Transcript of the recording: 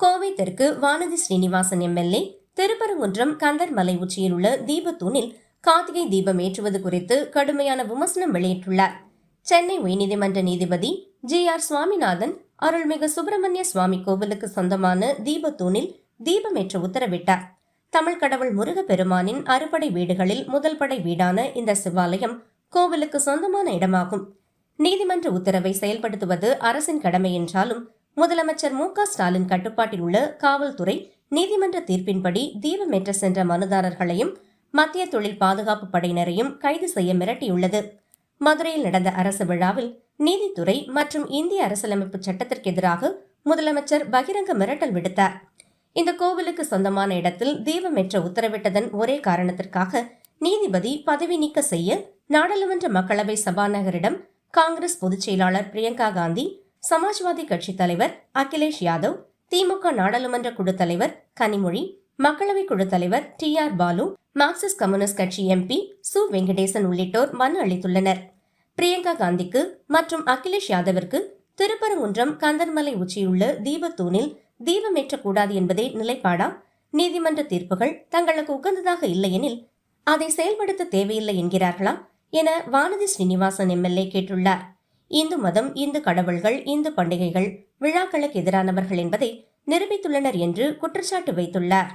கோவை தெற்கு வானதி ஸ்ரீனிவாசன் எம்எல்ஏ திருப்பரங்குன்றம் கந்தர் மலை உச்சியில் உள்ள தீபத்தூணில் கார்த்திகை தீபம் ஏற்றுவது குறித்து கடுமையான விமர்சனம் வெளியிட்டுள்ளார். சென்னை உயர்நீதிமன்ற நீதிபதி ஜி ஆர் சுவாமிநாதன் அருள்மிகு சுப்பிரமணிய சுவாமி கோவிலுக்கு சொந்தமான தீபத்தூணில் ஏற்ற உத்தரவிட்டார். தமிழ் கடவுள் முருகப்பெருமானின் அறுபடை வீடுகளில் முதல் படை வீடான இந்த சிவாலயம் கோவிலுக்கு சொந்தமான இடமாகும். நீதிமன்ற உத்தரவை செயல்படுத்துவது அரசின் கடமை என்றாலும் முதலமைச்சர் மு க ஸ்டாலின் கட்டுப்பாட்டில் உள்ள காவல்துறை நீதிமன்ற தீர்ப்பின்படி தீபமேற்ற சென்ற மனுதாரர்களையும் மத்திய தொழில் பாதுகாப்பு படையினரையும் கைது செய்ய மிரட்டியுள்ளது. மதுரையில் நடந்த அரசு விழாவில் நீதித்துறை மற்றும் இந்திய அரசியலமைப்பு சட்டத்திற்கு எதிராக முதலமைச்சர் பகிரங்க மிரட்டல் விடுத்தார். இந்த கோவிலுக்கு சொந்தமான இடத்தில் தீபமேற்ற உத்தரவிட்டதன் ஒரே காரணத்திற்காக நீதிபதி பதவி நீக்க செய்ய நாடாளுமன்ற மக்களவை சபாநாயகரிடம் காங்கிரஸ் பொதுச் செயலாளர் பிரியங்கா காந்தி சமாஜ்வாதி கட்சி தலைவர் அகிலேஷ் யாதவ் திமுக நாடாளுமன்ற குழு தலைவர் கனிமொழி மக்களவை குழு தலைவர் T R Baalu Marxist Communist கட்சி எம்பி சு வெங்கடேசன் உள்ளிட்டோர் மனு அளித்துள்ளனர். பிரியங்கா காந்திக்கு மற்றும் அகிலேஷ் யாதவிற்கு திருப்பரங்குன்றம் கந்தர்மலை உச்சியுள்ள தீபத்தூணில் தீபமேற்றக்கூடாது என்பதே நிலைப்பாடா? நீதிமன்ற தீர்ப்புகள் தங்களுக்கு உகந்ததாக இல்லையெனில் அதை செயல்படுத்த தேவையில்லை என்கிறார்களா? என வானதி ஸ்ரீனிவாசன் எம்எல்ஏ கேட்டுள்ளார். இந்து மதம் இந்து கடவுள்கள் இந்து பண்டிகைகள் விழாக்களுக்கு எதிரானவர்கள் என்பதை நிரூபித்துள்ளனர் என்று குற்றச்சாட்டு வைத்துள்ளார்.